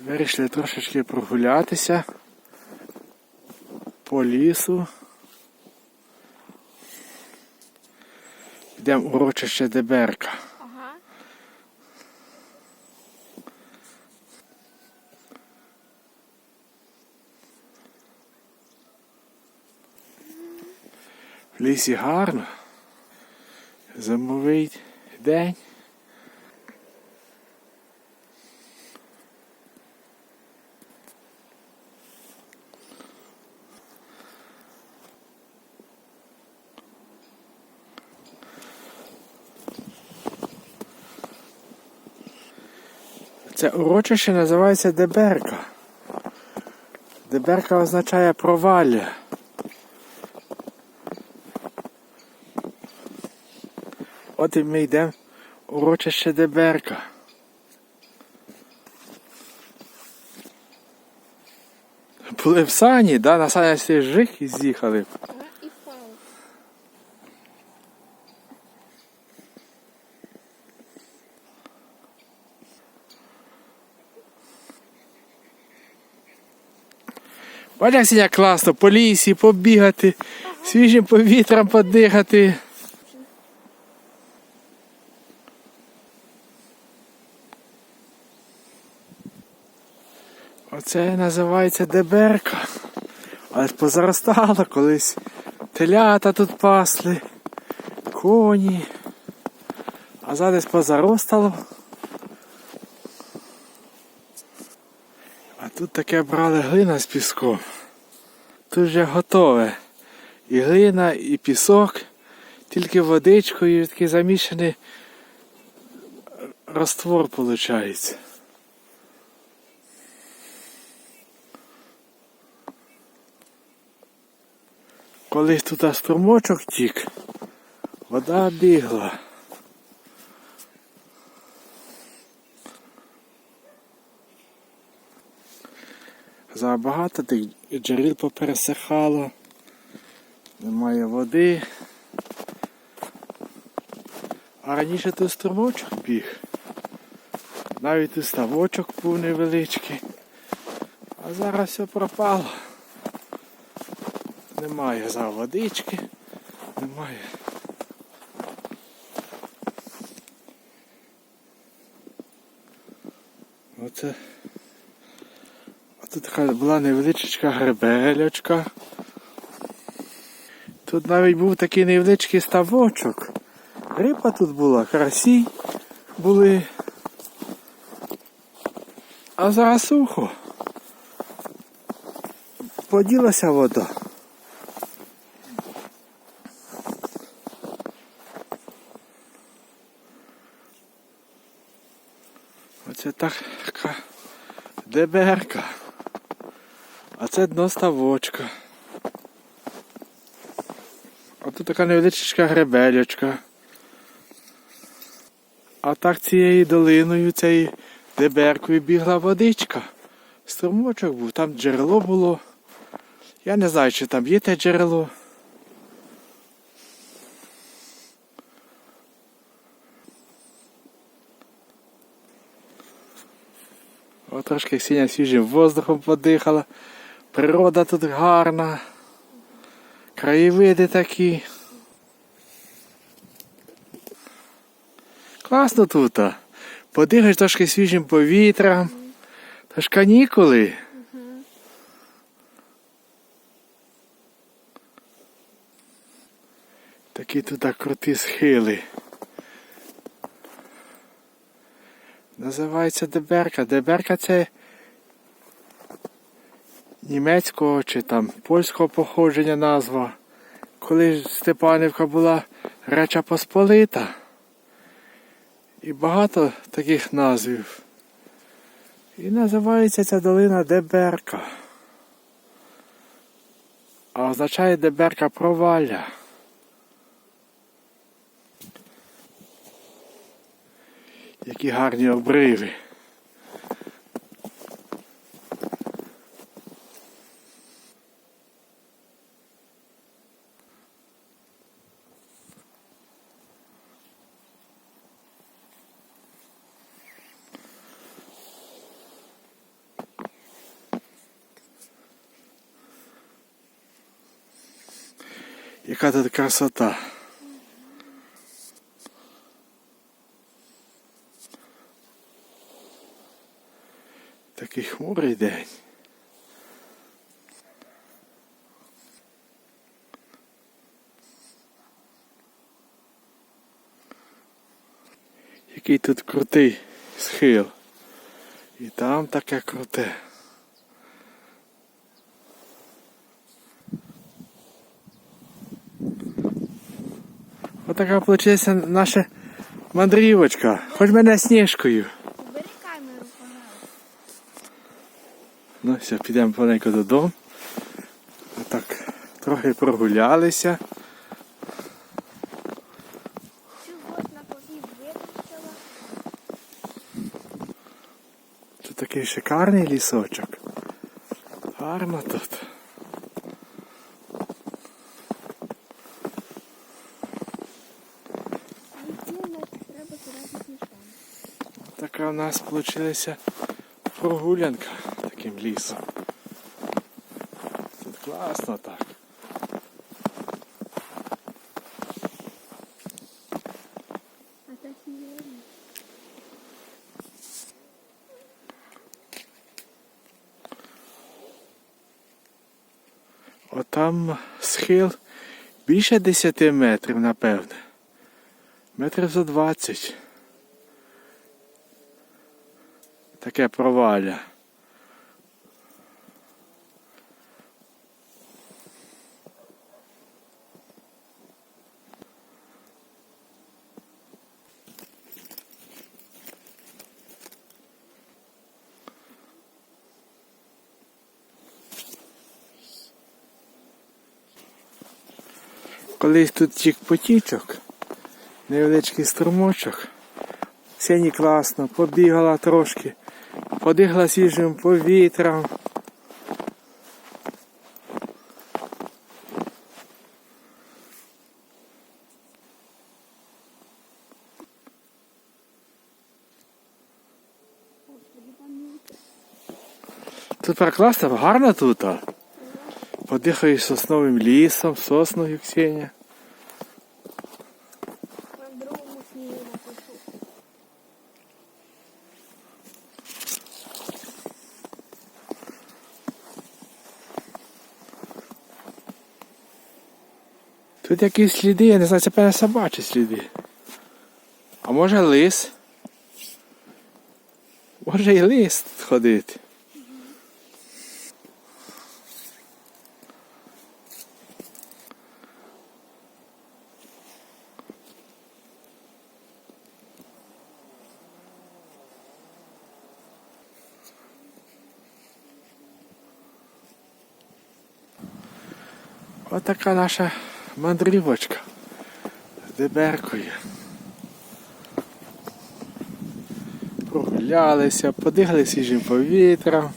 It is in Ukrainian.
Вирішили трошечки прогулятися по лісу. Йдемо в урочище Деберка. Ага. В лісі гарно. Зимовий день. Це урочище називається Деберка. Деберка означає провалля. От і ми йдемо урочище Деберка. Були в сані, да? на сані всі жих і з'їхали. Як сьогодні класно, по лісі побігати, свіжим повітрям подихати. Оце називається деберка. Але позаростало колись. Телята тут пасли, коні. А зараз позаростало. Тут таке брали глина з піском. Тут вже готове. І глина, і пісок, тільки водичкою такий замішаний раствор виходить. Колись тут струмочок тік, вода бігла. Забагато тих джерел попересихало, немає води. А раніше тут струмочок біг. Навіть тут ставочок був невеличкий. А зараз все пропало. Немає за водички, немає. Оце. Тут така була невеличка гребелечка. Тут навіть був такий невеличкий ставочок. Риба тут була, карасі були. А зараз сухо. Поділася вода. Оце така деберка. А це дно ставочка. А тут така невеличка гребелечка. А так цією долиною, цією деберкою бігла водичка. Струмочок був, там джерело було. Я не знаю, чи там є те джерело. О, трошки сіня свіжим воздухом подихала. Природа тут гарна. Краєвиди такі. Класно тут. Подихаєш трошки свіжим повітрям. Та ж канікули. Такі тут круті схили. Називається Деберка. Деберка це німецького чи там польського походження назва. Коли Степанівка була Реча Посполита. І багато таких назвів. І називається ця долина Деберка. А означає Деберка провалля. Які гарні обриви. Яка тут красота. Такий хмурий день. Який тут крутий схил. І там таке круте. Отака виходить наша мандрівочка. Хоч мене сніжкою. Бери камеру. Ну все, підемо маленько додому. Отак, трохи прогулялися. Тут такий шикарний лісочок. Гарно тут. Така у нас вийшла прогулянка таким лісом. Тут класно так. Отам схил більше 10 метрів, напевне. Метрів за 20. Таке провалля. Колись тут тік потічок, невеличкий струмочок. Сені класно, побігала трошки, подихала свіжим повітрям. Тут так гарно тут. Подихаєш сосновим лісом, сосною Ксенія. Тут якісь сліди, я не знаю, це певне собачі сліди. А може лис? Може і лис тут ходити. Отака наша мандрівочка. Деберкою. Прогулялися, подихали свіжим повітрям.